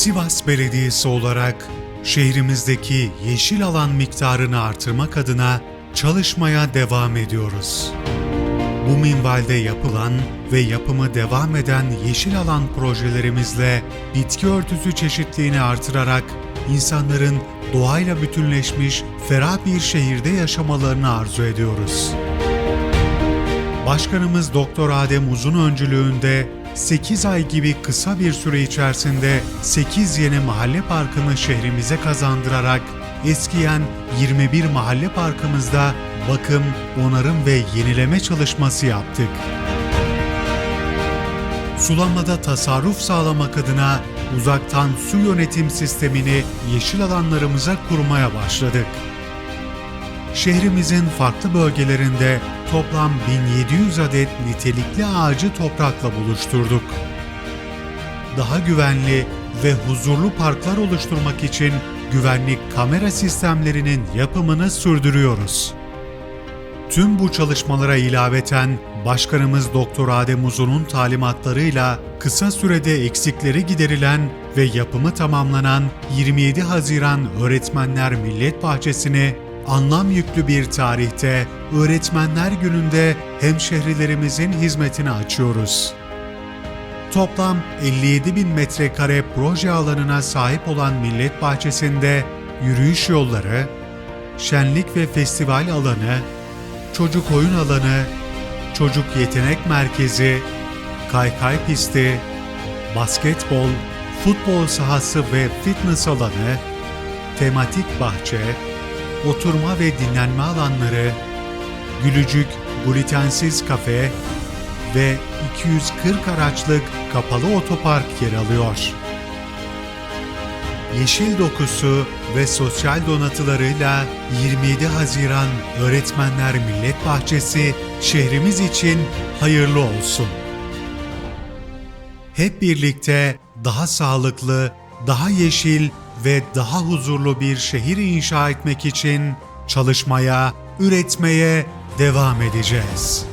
Sivas Belediyesi olarak şehrimizdeki yeşil alan miktarını artırmak adına çalışmaya devam ediyoruz. Bu minvalde yapılan ve yapımı devam eden yeşil alan projelerimizle bitki örtüsü çeşitliliğini artırarak insanların doğayla bütünleşmiş ferah bir şehirde yaşamalarını arzu ediyoruz. Başkanımız Doktor Adem Uzun öncülüğünde 8 ay gibi kısa bir süre içerisinde 8 yeni mahalle parkını şehrimize kazandırarak eskiyen 21 mahalle parkımızda bakım, onarım ve yenileme çalışması yaptık. Sulamada tasarruf sağlamak adına uzaktan su yönetim sistemini yeşil alanlarımıza kurmaya başladık şehrimizin farklı bölgelerinde toplam 1700 adet nitelikli ağacı toprakla buluşturduk. Daha güvenli ve huzurlu parklar oluşturmak için güvenlik kamera sistemlerinin yapımını sürdürüyoruz. Tüm bu çalışmalara ilaveten Başkanımız Doktor Adem Uzun'un talimatlarıyla kısa sürede eksikleri giderilen ve yapımı tamamlanan 27 Haziran Öğretmenler Millet Bahçesi'ni anlam yüklü bir tarihte Öğretmenler Günü'nde hemşehrilerimizin hizmetine açıyoruz. Toplam 57 bin metrekare proje alanına sahip olan Millet Bahçesi'nde yürüyüş yolları, şenlik ve festival alanı, çocuk oyun alanı, çocuk yetenek merkezi, kaykay pisti, basketbol, futbol sahası ve fitness alanı, tematik bahçe, oturma ve dinlenme alanları, gülücük glutensiz kafe ve 240 araçlık kapalı otopark yer alıyor. Yeşil dokusu ve sosyal donatılarıyla 27 Haziran Öğretmenler Millet Bahçesi şehrimiz için hayırlı olsun. Hep birlikte daha sağlıklı, daha yeşil ve daha huzurlu bir şehir inşa etmek için çalışmaya, üretmeye devam edeceğiz.